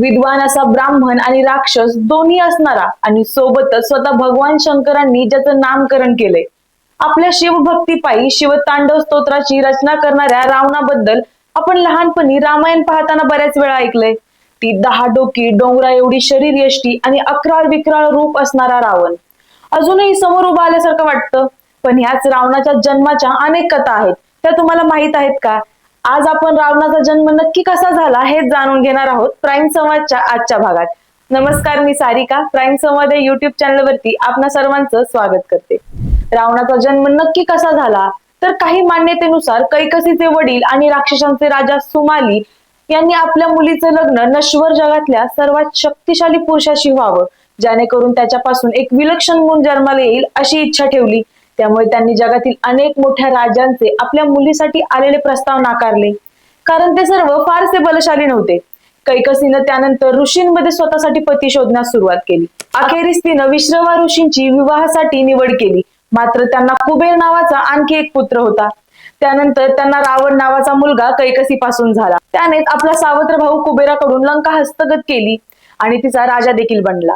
विद्वान असा ब्राह्मण आणि राक्षस दोन्ही असणारा आणि सोबतच स्वतः भगवान शंकरांनी ज्याचं नामकरण केलंय. आपल्या शिवभक्तीपायी शिवतांडव स्तोत्राची रचना करणाऱ्या रावणाबद्दल आपण लहानपणी रामायण पाहताना बऱ्याच वेळा ऐकलंय. ती दहा डोकी डोंगरा एवढी शरीर यष्टी आणि अकराळ विक्राळ रूप असणारा रावण. अजूनही समोर उभा आल्यासारखं वाटतं पण ह्याच रावणाच्या जन्माच्या अनेक कथा आहेत. त्या तुम्हाला माहीत आहेत का? आज आपण रावणाचा जन्म नक्की कसा झाला हे जाणून घेणार आहोत प्राईम संवादच्या आजच्या भागात. नमस्कार मी सारिका प्राईम संवाद या युट्यूब चॅनल वरती आपणा सर्वांचं स्वागत करते. रावणाचा जन्म नक्की कसा झाला? तर काही मान्यतेनुसार कैकसीचे वडील आणि राक्षसांचे राजा सुमाली यांनी आपल्या मुलीचं लग्न नश्वर जगातल्या सर्वात शक्तिशाली पुरुषाशी व्हावं जेणेकरून त्याच्यापासून एक विलक्षण गुण जन्माला येईल अशी इच्छा ठेवली. त्यामुळे त्यांनी जगातील अनेक मोठ्या राजांचे आपल्या मुलीसाठी आलेले प्रस्ताव नाकारले. कारण ते सर्व फारसे बलशाली नव्हते. कैकसीनं त्यानंतर ऋषींमध्ये स्वतःसाठी पती शोधण्यास सुरुवात केली. अखेरीस तिनं विश्रवा ऋषींची विवाहासाठी निवड केली. मात्र त्यांना कुबेर नावाचा आणखी एक पुत्र होता. त्यानंतर त्यांना रावण नावाचा मुलगा कैकसी पासून झाला. त्याने आपला सावत्र भाऊ कुबेराकडून लंका हस्तगत केली आणि तिचा राजा देखील बनला.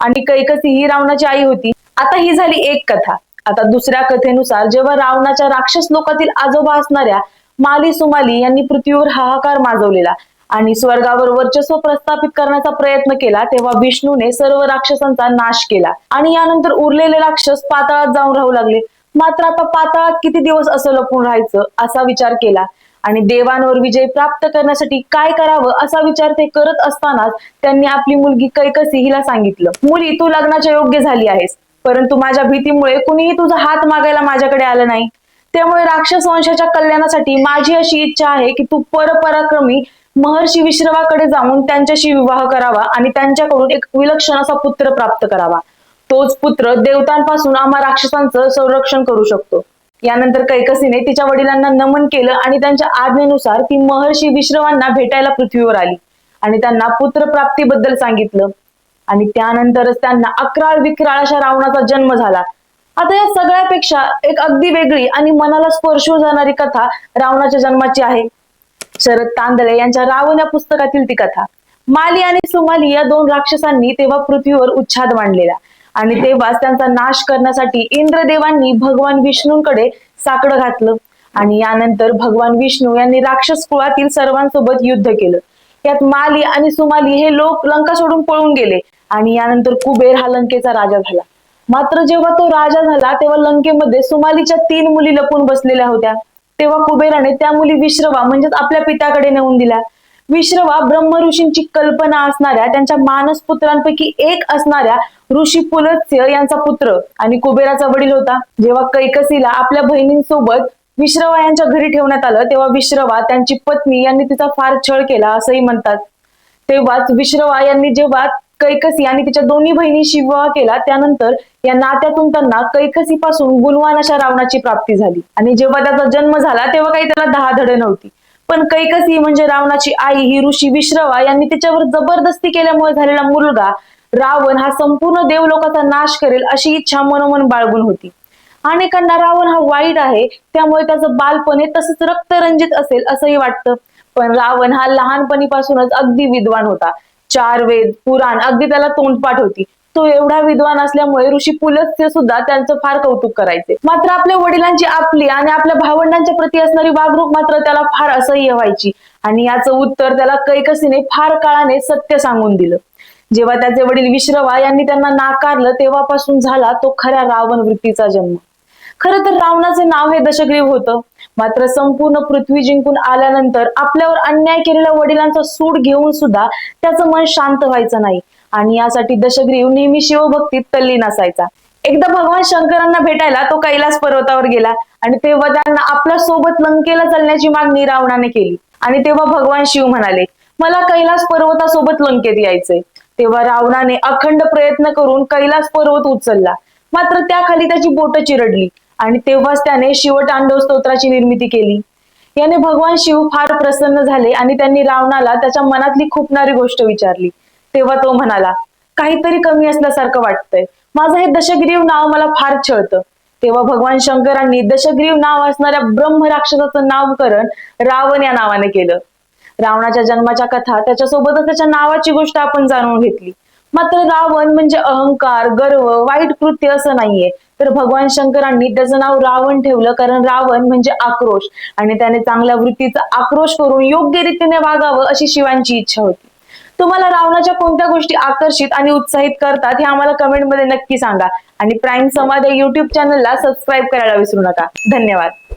आणि कैकसी ही रावणाची आई होती. आता ही झाली एक कथा. आता दुसऱ्या कथेनुसार जेव्हा रावणाच्या राक्षस लोकातील आजोबा असणाऱ्या माली सुमाली यांनी पृथ्वीवर हाहाकार माजवलेला आणि स्वर्गावर वर्चस्व प्रस्थापित करण्याचा प्रयत्न केला तेव्हा विष्णूने सर्व राक्षसांचा नाश केला आणि यानंतर उरलेले राक्षस पाताळात जाऊन राहू लागले. मात्र आता पाताळात किती दिवस असं लपून राहायचं असा विचार केला. आणि देवांवर विजय प्राप्त करण्यासाठी काय करावं असा विचार ते करत असतानाच त्यांनी आपली मुलगी कैकसी हिला सांगितलं मुली तू लग्नाच्या योग्य झाली आहेस. परंतु माझ्या भीतीमुळे कुणीही तुझा हात मागायला माझ्याकडे आलं नाही. त्यामुळे राक्षस वंशाच्या कल्याणासाठी माझी अशी इच्छा आहे की तू परपराक्रमी महर्षी विश्रवाकडे जाऊन त्यांच्याशी विवाह करावा आणि त्यांच्याकडून एक विलक्षण असा पुत्र प्राप्त करावा. तोच पुत्र देवतांपासून आम्हा राक्षसांचं संरक्षण करू शकतो. यानंतर कैकसीने तिच्या वडिलांना नमन केलं आणि त्यांच्या आज्ञेनुसार ती महर्षी विश्रवांना भेटायला पृथ्वीवर आली आणि त्यांना पुत्रप्राप्तीबद्दल सांगितलं. आणि त्यानंतरच त्यांना अकराळ विक्राळ अशा रावणाचा जन्म झाला. आता या सगळ्यापेक्षा एक अगदी वेगळी आणि मनाला स्पर्श जाणारी कथा रावणाच्या जन्माची आहे. शरद तांदळे यांच्या रावण या पुस्तकातील ती कथा. माली आणि सुमाली या दोन राक्षसांनी तेव्हा पृथ्वीवर उच्छाद मांडलेला आणि तेव्हाच त्यांचा नाश करण्यासाठी इंद्रदेवांनी भगवान विष्णूंकडे साकडं घातलं. आणि यानंतर भगवान विष्णू यांनी राक्षस कुळातील सर्वांसोबत युद्ध केलं. यात माली आणि सुमाली हे लोक लंका सोडून पळून गेले आणि यानंतर कुबेर हा लंकेचा राजा झाला. मात्र जेव्हा तो राजा झाला तेव्हा लंकेमध्ये सुमालीच्या तीन मुली लपून बसलेल्या होत्या. तेव्हा कुबेराने त्या मुली विश्रवा म्हणजेच आपल्या पित्याकडे नेऊन दिल्या. विश्रवा ब्रह्म ऋषींची कल्पना असणाऱ्या त्यांच्या मानस पुत्रांपैकी एक असणाऱ्या ऋषी पुलत्स्य यांचा पुत्र आणि कुबेराचा वडील होता. जेव्हा कैकसीला आपल्या बहिणींसोबत विश्रवा यांच्या घरी ठेवण्यात आलं. तेव्हा विश्रवा त्यांची पत्नी यांनी तिचा फार छळ केला असंही म्हणतात. तेव्हाच विश्रवा यांनी जेव्हा कैकसी आणि तिच्या दोन्ही बहिणीशी विवाह केला त्यानंतर या नात्यातून त्यांना कैकसी पासून गुणवान अशा रावणाची प्राप्ती झाली. आणि जेव्हा त्याचा जन्म झाला तेव्हा काही त्याला दहा धडे नव्हती. पण कैकसी म्हणजे रावणाची आई ही ऋषी विश्रवा यांनी तिच्यावर जबरदस्ती केल्यामुळे झालेला मुलगा रावण हा संपूर्ण देवलोकाचा नाश करेल अशी इच्छा मनोमन बाळगून होती. अनेकांना रावण हा वाईट आहे त्यामुळे त्याचं बालपण हे तसंच रक्तरंजित असेल असंही वाटतं. पण रावण हा लहानपणीपासूनच अगदी विद्वान होता. चार वेद पुराण अगदी त्याला तोंडपाठ होती. तो एवढा विद्वान असल्यामुळे ऋषी पुलस्य सुद्धा त्यांचं फार कौतुक करायचे. मात्र आपल्या वडिलांची आपली आणि आपल्या भावंडांच्या प्रती असणारी वागणूक मात्र त्याला फार असह्य व्हायची. आणि याचं उत्तर त्याला कैकसीने फार काळाने सत्य सांगून दिलं. जेव्हा त्याचे वडील विश्रवा यांनी त्यांना नाकारलं तेव्हापासून झाला तो खऱ्या रावण वृत्तीचा जन्म. खरं तर रावणाचे नाव हे दशग्रीव होतं. मात्र संपूर्ण पृथ्वी जिंकून आल्यानंतर आपल्यावर अन्याय केलेल्या वडिलांचा सूड घेऊन सुद्धा त्याचं मन शांत व्हायचं नाही. आणि यासाठी दशग्रीव नेहमी शिवभक्तीत तल्लीन असायचा. एकदा भगवान शंकरांना भेटायला तो कैलास पर्वतावर गेला आणि तेव्हा त्यांना आपल्यासोबत लंकेला चालण्याची मागणी रावणाने केली. आणि तेव्हा भगवान शिव म्हणाले मला कैलास पर्वतासोबत लंकेत यायचंय. तेव्हा रावणाने अखंड प्रयत्न करून कैलास पर्वत उचलला. मात्र त्याखाली त्याची बोट चिरडली. आणि तेव्हाच त्याने शिवतांडव स्तोत्राची निर्मिती केली. याने भगवान शिव फार प्रसन्न झाले आणि त्यांनी रावणाला त्याच्या मनातली खुपणारी गोष्ट विचारली. तेव्हा तो म्हणाला काहीतरी कमी असल्यासारखं वाटतंय. माझं हे दशग्रीव नाव मला फार छळतं. तेव्हा भगवान शंकरांनी दशग्रीव नाव असणाऱ्या ब्रह्म राक्षसाचं नामकरण रावण या नावाने केलं. रावणाच्या जन्माच्या कथा त्याच्यासोबतच त्याच्या नावाची गोष्ट आपण जाणून घेतली. मात्र रावण म्हणजे अहंकार गर्व वाईट कृत्य असं नाहीये. तर भगवान शंकरांनी त्याचं नाव रावण ठेवलं कारण रावण म्हणजे आक्रोश. आणि त्याने चांगल्या वृत्तीचा आक्रोश करून योग्य रीतीने वागावं अशी शिवांची इच्छा होती. तुम्हाला रावणाच्या कोणत्या गोष्टी आकर्षित आणि उत्साहित करतात हे आम्हाला कमेंटमध्ये नक्की सांगा. आणि प्राईम समाज या युट्यूब चॅनलला सबस्क्राईब करायला विसरू नका. धन्यवाद.